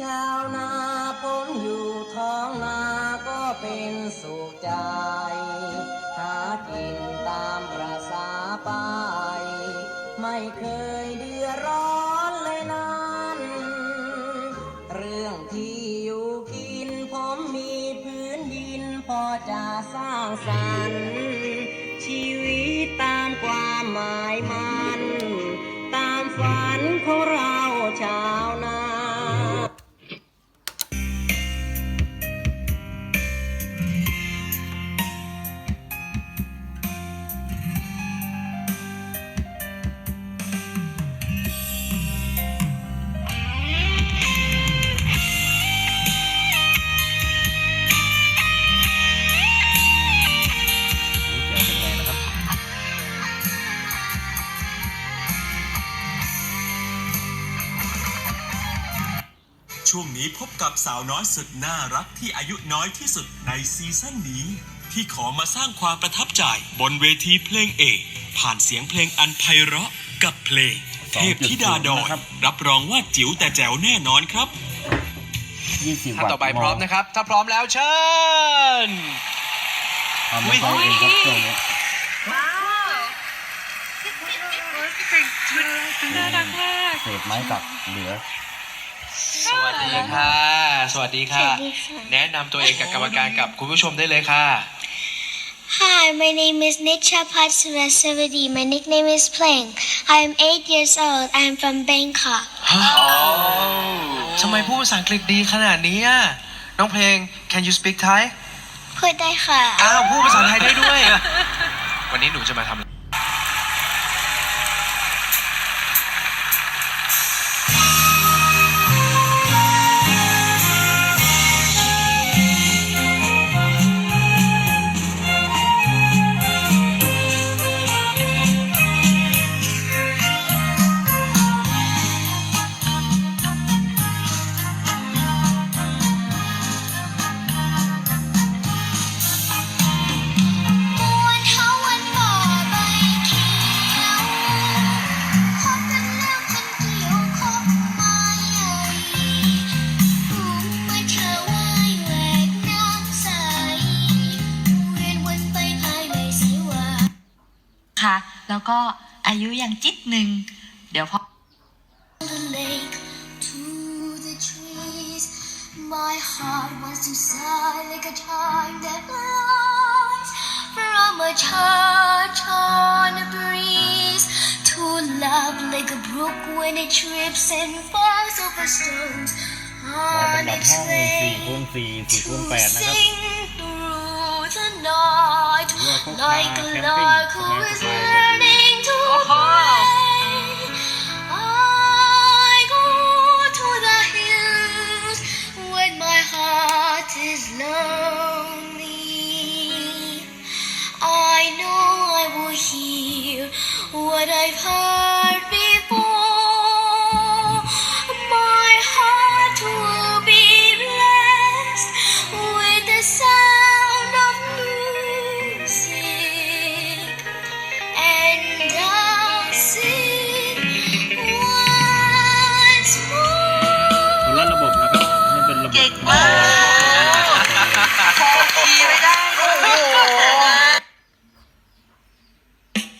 ชาวนาพ้นอยู่ท้องนาก็เป็นสุขใจ หากินตามประสาไป ไม่เคยเดือดร้อนเลยนั้น เรื่องที่อยู่กินผมมีพื้นดินพอจะสร้างสรรค์ชีวิตตามความหมายมัน ตามฝันของเรา ช่วงนี้พบกับสาวน้อยสุดน่ารักที่อายุน้อยที่สุดในซีซั่นนี้ ที่ขอมาสร้างความประทับใจบนเวทีเพลงเอกผ่านเสียงเพลงอันไพเราะกับเพลงเทพธิดาดอยนะครับรับรองว่าจิ๋วแต่แจ๋วแน่นอนครับ20ท่านวัตต์ต่อไปพร้อมนะครับ ถ้าพร้อมแล้วเชิญเอามาฟังเองครับช่วงนี้น่ารักมากเศษไม้กลับเหลือ สวัสดีค่ะสวัสดีค่ะ สวัสดีค่ะ แนะนำตัวเองกับกรรมการกับคุณผู้ชมได้เลยค่ะ Hi, my name is Nicha Patsunasavadi. My nickname is Plang. I am eight years old. I am from Bangkok. ฮะทำไมพูดภาษาอังกฤษดีขนาดนี้อะน้องเพลง Can you speak Thai พูดได้ค่ะ อ้าวพูดภาษาไทยได้ด้วย วันนี้หนูจะมาทำ ค่ะแล้วก็อายุยังจิตหนึ่งเดี๋ยวพอ the lake to the trees. My heart wants to sigh like a time that flies from a church on a breeze. To love like a brook when it trips and falls over stones มาเป็น on แบบ its ห้อง4 way. คูณ4 4คูณ To 8นะครับ sing through night, like a lark who is